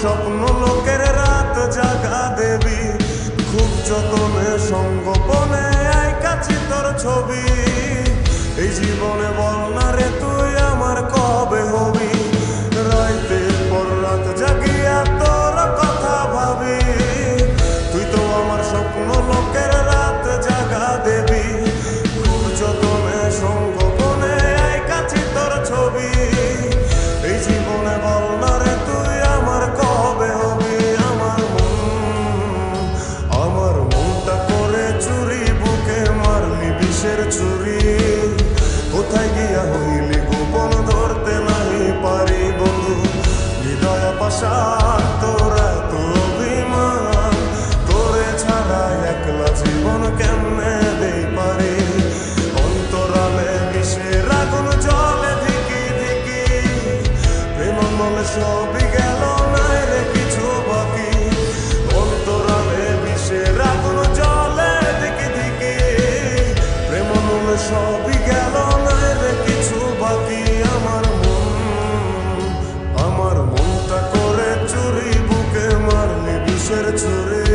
স্বপ্ন লোকের রাত জাগা দেবী। খুব যতনে সঙ্গোপনে কাছে তোর ছবি। এই জীবনে বল না রে তুই কিসের চুরি। কোথায় গিয়া হই ser zurück.